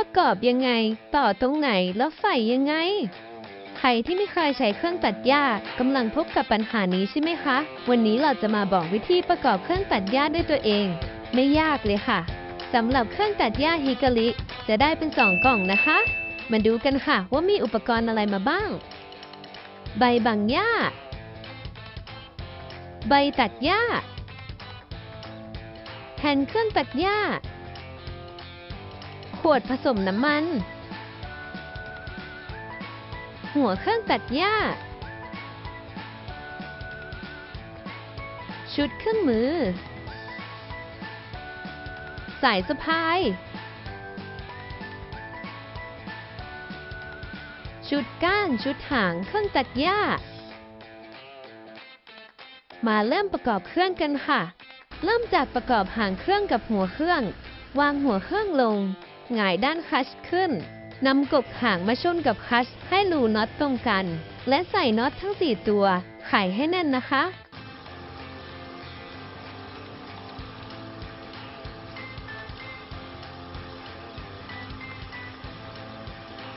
ประกอบยังไง ต่อตรงไหนแล้วใส่ยังไง ใครที่ไม่เคยใช้เครื่องตัดหญ้ากำลังพบกับปัญหานี้ใช่ไหมคะ วันนี้เราจะมาบอกวิธีประกอบเครื่องตัดหญ้าด้วยตัวเอง ไม่ยากเลยค่ะสำหรับเครื่องตัดหญ้าฮิกาลิจะได้เป็นสองกล่องนะคะ มาดูกันค่ะว่ามีอุปกรณ์อะไรมาบ้าง ใบบังหญ้า ใบตัดหญ้าแผ่นเครื่องตัดหญ้า ขวดผสมน้ำมัน หัวเครื่องตัดหญ้า ชุดเครื่องมือ สายสะพาย ชุดก้าน ชุดหาง เครื่องตัดหญ้า มาเริ่มประกอบเครื่องกันค่ะ เริ่มจากประกอบหางเครื่องกับหัวเครื่องวางหัวเครื่องลง หงายด้านคัชขึ้นนำกบหางมาชนกับคัชให้รูน็อตตรงกัน และใส่น็อตทั้ง 4 ตัว ไขให้แน่นนะคะ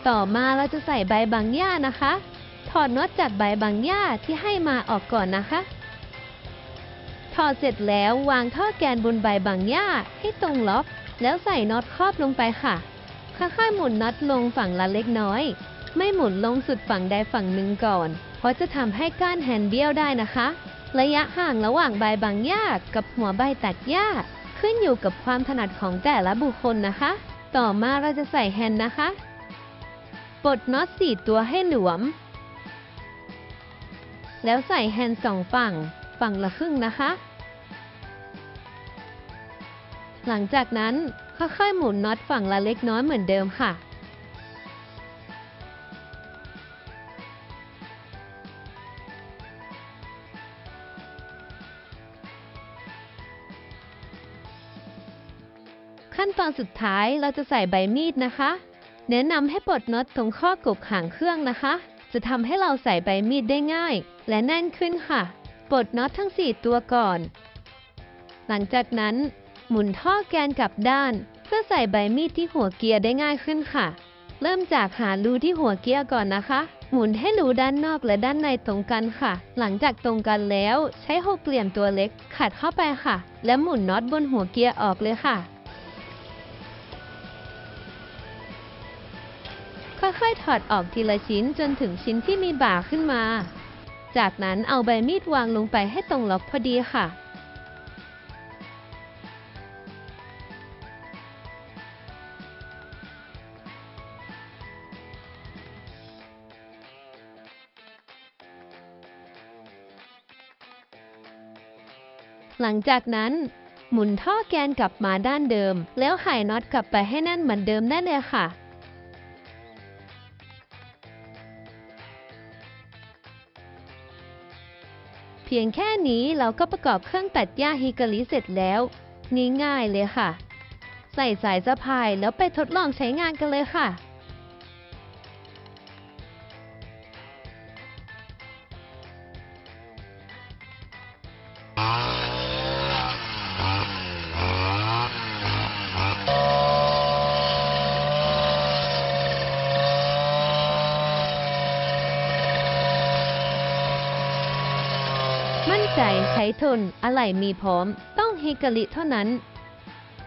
ต่อมาเราจะใส่ใบบางหญ้านะคะ ถอดน็อตจากใบบางหญ้าที่ให้มาออกก่อนนะคะ ถอดเสร็จแล้ววางท่อแกนบนใบบางหญ้าให้ตรงล็อก แล้วใส่น็อตครอบลงไปค่ะ ค่อยๆหมุนน็อตลงฝั่งละเล็กน้อย ไม่หมุนลงสุดฝั่งใดฝั่งหนึ่งก่อน เพราะจะทำให้ก้านแฮนเบี้ยวได้นะคะ ระยะห่างระหว่างใบบางหญ้ากับหัวใบตัดหญ้าขึ้นอยู่กับความถนัดของแต่ละบุคคลนะคะ ต่อมาเราจะใส่แฮนนะคะ ปลดน็อตสี่ตัวให้หลวม แล้วใส่แฮนสองฝั่ง ฝั่งละครึ่งนะคะ หลังจากนั้นค่อยๆหมุนน็อตฝั่งละเล็กน้อยเหมือนเดิมค่ะ ขั้นตอนสุดท้ายเราจะใส่ใบมีดนะคะ แนะนำให้ปลดน็อตตรงข้อกบหางเครื่องนะคะ จะทำให้เราใส่ใบมีดได้ง่าย และแน่นขึ้นค่ะ ปลดน็อตทั้ง 4 ตัวก่อน หลังจากนั้น หมุนท่อแกนกลับด้าน เพื่อใส่ใบมีดที่หัวเกียร์ได้ง่ายขึ้นค่ะ เริ่มจากหารูที่หัวเกียร์ก่อนนะคะ หมุนให้รูด้านนอกและด้านในตรงกันค่ะ หลังจากตรงกันแล้วใช้หกเหลี่ยมตัวเล็กขัดเข้าไปค่ะ และหมุนน็อตบนหัวเกียร์ออกเลยค่ะค่อยๆ ถอดออกทีละชิ้นจนถึงชิ้นที่มีบ่าขึ้นมา จากนั้นเอาใบมีดวางลงไปให้ตรงล็อกพอดีค่ะ หลังจากนั้น หมุนท่อแกนกลับมาด้านเดิม แล้วไขน็อตกลับไปให้แน่นเหมือนเดิมได้เลยค่ะเพียงแค่นี้เราก็ประกอบเครื่องตัดหญ้าฮิกาลิเสร็จแล้วง่ายๆเลยค่ะ ใส่สายสะพายแล้วไปทดลองใช้งานกันเลยค่ะ มั่นใจใช้ทน อะไหล่มีพร้อม ต้องฮิกาลิเท่านั้น